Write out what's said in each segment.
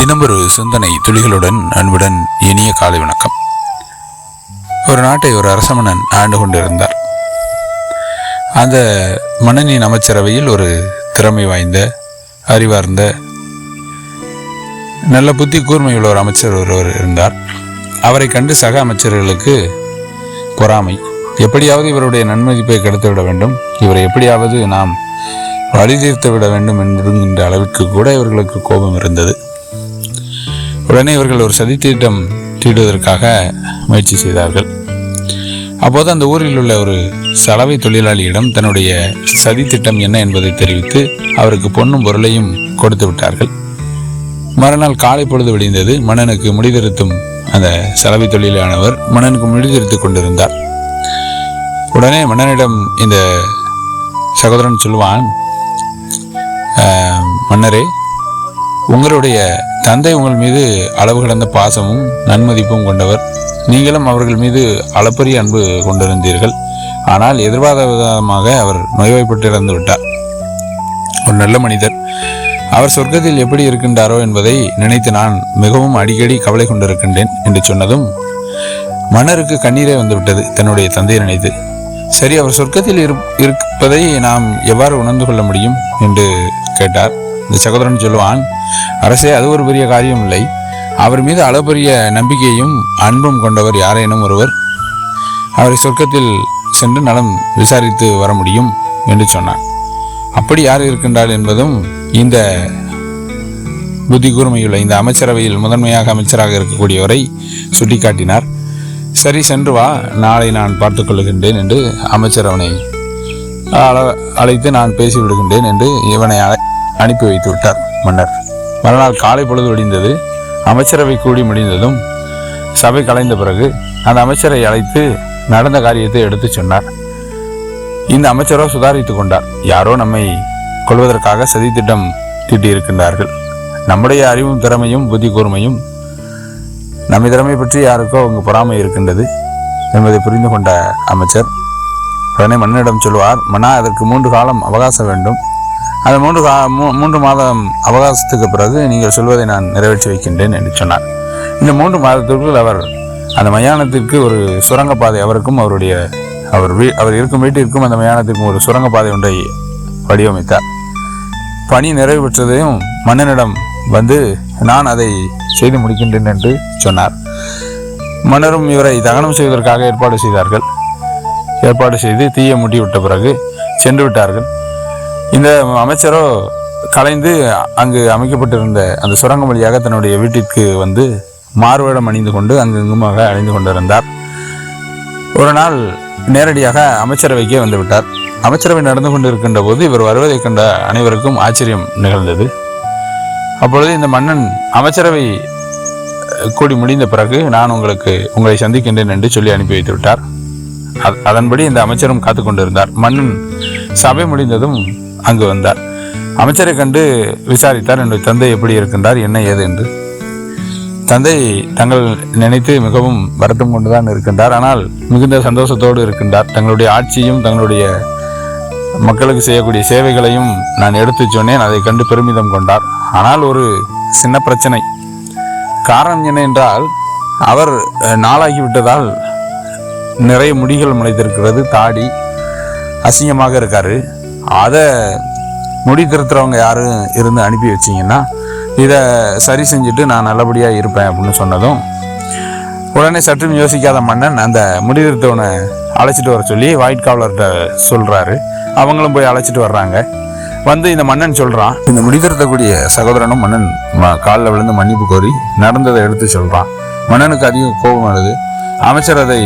தினம் ஒரு சிந்தனை துளிகளுடன் அன்புடன் இனிய காலை வணக்கம். ஒரு நாட்டை ஒரு அரசமன்னன் ஆண்டு கொண்டிருந்தார். அந்த மன்னனின் அமைச்சரவையில் ஒரு திறமை வாய்ந்த அறிவார்ந்த நல்ல புத்தி கூர்மையுள்ள ஒரு அமைச்சர் ஒருவர் இருந்தார். அவரை கண்டு சக அமைச்சர்களுக்கு பொறாமை. எப்படியாவது இவருடைய நன்மதிப்பை கெடுத்து விட வேண்டும். இவரை எப்படியாவது நாம் வழி தீர்த்து விட வேண்டும் என்கின்ற அளவிற்கு கூட இவர்களுக்கு கோபம் இருந்தது. உடனே இவர்கள் ஒரு சதித்திட்டம் தீடுவதற்காக முயற்சி செய்தார்கள். அப்போது அந்த ஊரில் உள்ள ஒரு சலவை தொழிலாளியிடம் தன்னுடைய சதித்திட்டம் என்ன என்பதை தெரிவித்து அவருக்கு பொண்ணும் பொருளையும் கொடுத்து விட்டார்கள். மறுநாள் காலை பொழுது விடிந்தது மன்னனுக்கு முடிதிருத்தும் அந்த சலவை தொழிலானவர் மன்னனுக்கு முடிதிருத்து கொண்டிருந்தார். உடனே மன்னனிடம் இந்த சகோதரன் சொல்வான் மன்னரே உங்களுடைய தந்தை உங்கள் மீது அளவு கடந்த பாசமும் நன்மதிப்பும் கொண்டவர். நீங்களும் அவர்கள் மீது அளப்பரிய அன்பு கொண்டிருந்தீர்கள். ஆனால் எதிர்பாராத விதமாக அவர் நோய்வாய்ப்பட்டு இறந்து விட்டார். ஒரு நல்ல மனிதர். அவர் சொர்க்கத்தில் எப்படி இருக்கின்றாரோ என்பதை நினைத்து நான் மிகவும் அடிக்கடி கவலை கொண்டிருக்கின்றேன் என்று சொன்னதும் மன்னருக்கு கண்ணீரே வந்துவிட்டது தன்னுடைய தந்தையை நினைத்து. சரி அவர் சொர்க்கத்தில் இரு இருப்பதை நாம் எவ்வாறு உணர்ந்து கொள்ள முடியும்? என்று கேட்டார். இந்த சகோதரன் சொல்லுவான் அரசே அது ஒரு பெரிய காரியம் இல்லை. அவர் மீது அளப்பரிய நம்பிக்கையும் அன்பும் கொண்டவர் யாரேனும் ஒருவர் அவரை சொர்க்கத்தில் சென்று நலம் விசாரித்து வர முடியும் என்று சொன்னான். அப்படி யார் இருக்கின்றாள் என்பதும் இந்த புத்தி கூர்மையுள்ள இந்த அமைச்சரவையில் முதன்மையாக அமைச்சராக இருக்கக்கூடியவரை சுட்டிக்காட்டினார். சரி சென்று வா. நாளை நான் பார்த்து கொள்ளுகின்றேன் என்று அமைச்சர் அவனை அழைத்து நான் பேசிவிடுகின்றேன் என்று இவனை அழை- அனுப்பி வைத்து விட்டார் மன்னர். மறுநாள் காலை பொழுது விடிந்தது. அமைச்சரவை கூடி முடிந்ததும் சபை கலைந்த பிறகு அந்த அமைச்சரை அழைத்து நடந்த காரியத்தை எடுத்துச் சொன்னார். இந்த அமைச்சரோ சுதாரித்துக் கொண்டார். யாரோ நம்மை கொள்வதற்காக சதித்திட்டம் தீட்டியிருக்கின்றார்கள். நம்முடைய அறிவும் திறமையும் புத்தி கூர்மையும் நம்மை திறமை பற்றி யாருக்கோ அவங்க பொறாமை இருக்கின்றது என்பதை புரிந்து கொண்ட அமைச்சர் உடனே மன்னனிடம் சொல்வார் மன்னா அதற்கு மூன்று காலம் அவகாசம் வேண்டும். அந்த மூன்று மூன்று மாதம் அவகாசத்துக்கு பிறகு நீங்கள் சொல்வதை நான் நிறைவேற்றி வைக்கின்றேன் என்று சொன்னார். இந்த மூன்று மாதத்திற்குள் அவர் அந்த மயானத்திற்கு ஒரு சுரங்கப்பாதை அவருக்கும் அவருடைய அவர் வீ அவர் இருக்கும் வீட்டிற்கும் அந்த மயானத்திற்கும் ஒரு சுரங்கப்பாதை ஒன்றை வடிவமைத்தார். பணி நிறைவு பெற்றதையும் மன்னனிடம் வந்து நான் அதை செய்து முடிக்கின்றேன் என்று சொன்னார். மன்னரும் இவரை தகனம் செய்வதற்காக ஏற்பாடு செய்தார்கள். ஏற்பாடு செய்து தீயை மூட்டி விட்ட பிறகு சென்று விட்டார்கள். இந்த அமைச்சரோ கலைந்து அங்கு அமைக்கப்பட்டிருந்த அந்த சுரங்கம் வழியாக தன்னுடைய வீட்டிற்கு வந்து மாறுவேடம் அணிந்து கொண்டு அங்கெங்குமாக அணிந்து கொண்டிருந்தார். ஒரு நாள் நேரடியாக அமைச்சரவைக்கே வந்துவிட்டார். அமைச்சரவை நடந்து கொண்டிருக்கின்ற போது இவர் வருவதைக் கண்ட அனைவருக்கும் ஆச்சரியம் நிகழ்ந்தது. அப்பொழுது இந்த மன்னன் அமைச்சரவை கூடி முடிந்த பிறகு நான் உங்களுக்கு உங்களை சந்திக்கின்றேன் என்று சொல்லி அனுப்பி வைத்து விட்டார் அதன்படி இந்த அமைச்சரும் காத்து கொண்டிருந்தார் மன்னன் சபை முடிந்ததும் அங்கு வந்தார். அமைச்சரை கண்டு விசாரித்தார் என்னுடைய தந்தை எப்படி இருக்கின்றார்? என்ன ஏது? என்று. தந்தை தங்கள் நினைத்து மிகவும் வருத்தம் கொண்டுதான் இருக்கின்றார். ஆனால் மிகுந்த சந்தோஷத்தோடு இருக்கின்றார். தங்களுடைய ஆட்சியும் தங்களுடைய மக்களுக்கு செய்யக்கூடிய சேவைகளையும் நான் எடுத்து சொன்னேன். அதை கண்டு பெருமிதம் கொண்டார். ஆனால் ஒரு சின்ன பிரச்சனை. காரணம் என்ன என்றால் அவர் நாளாகிவிட்டதால் நிறைய முடிகள் முளைத்திருக்கிறது. தாடி அசிங்கமாக இருக்காரு. அதை முடி திருத்துறவங்க யாரும் இருந்து அனுப்பி வச்சிங்கன்னா இதை சரி செஞ்சுட்டு நான் நல்லபடியாக இருப்பேன் அப்படின்னு சொன்னதும் உடனே சற்றும் யோசிக்காத மன்னன் அந்த முடி திருத்தவனை அழைச்சிட்டு வர சொல்லி ஒயிட் காவலர்கிட்ட சொல்கிறாரு அவங்களும் போய் அழைச்சிட்டு வர்றாங்க. வந்து இந்த மன்னன் சொல்கிறான் இந்த முடி திருத்தக்கூடிய சகோதரனும் மன்னன் காலில் விழுந்து மன்னிப்பு கோரி நடந்ததை எடுத்து சொல்கிறான் மன்னனுக்கு அதிகம் கோபம் வருது. அமைச்சர் அதை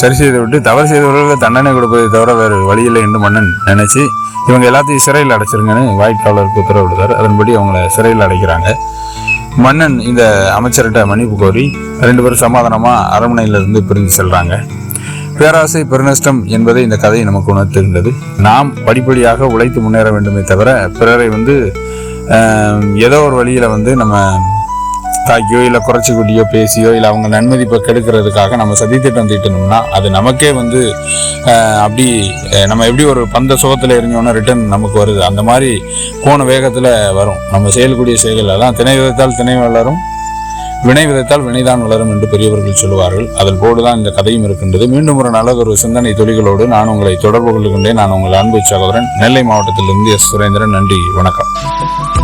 சரி செய்து விட்டு தவறு செய்தவர்களுக்கு தண்டனை கொடுப்பதை தவிர வேறு வழியில் என்று மன்னன் நினைச்சு இவங்க எல்லாத்தையும் சிறையில் அடைச்சிருங்கன்னு வாய்க்காவலருக்கு காவலருக்கு அதன்படி அவங்கள சிறையில் அடைக்கிறாங்க. மன்னன் இந்த அமைச்சர்கிட்ட மன்னிப்பு கோரி ரெண்டு பேரும் சமாதானமாக அரண்மனையிலிருந்து பிரிந்து செல்கிறாங்க பேராசை பெருநஷ்டம் என்பதை இந்த கதை நமக்கு உணர்த்துகின்றது. நாம் படிப்படியாக உழைத்து முன்னேற வேண்டுமே தவிர பிறரை வந்து ஏதோ ஒரு வழியில் வந்து நம்ம தாக்கியோ இல்லை குறைச்சி குட்டியோ பேசியோ இல்லை அவங்க நன்மதிப்பை கெடுக்கிறதுக்காக நம்ம சதித்திட்டம் தீட்டணும்னா அது நமக்கே வந்து அப்படி நம்ம எப்படி ஒரு பந்த சுகத்தில் எரிஞ்சோன்னா ரிட்டர்ன் நமக்கு வருது. அந்த மாதிரி போன வேகத்தில் வரும். நம்ம செய்யக்கூடிய செயல்கள் அதான் திணை விதத்தால் திணை வளரும் வினை விதைத்தால் வினைதான் வளரும் என்று பெரியவர்கள் சொல்லுவார்கள். அதில் போடுதான் இந்த கதையும் இருக்கின்றது. மீண்டும் ஒரு நல்லதொரு சிந்தனை தொழில்களோடு நான் உங்களை தொடர்பு கொள்கின்றேன் நான் உங்கள் அன்பு சகோதரன் நெல்லை மாவட்டத்திலிருந்து எஸ். சுரேந்திரன். நன்றி. வணக்கம்.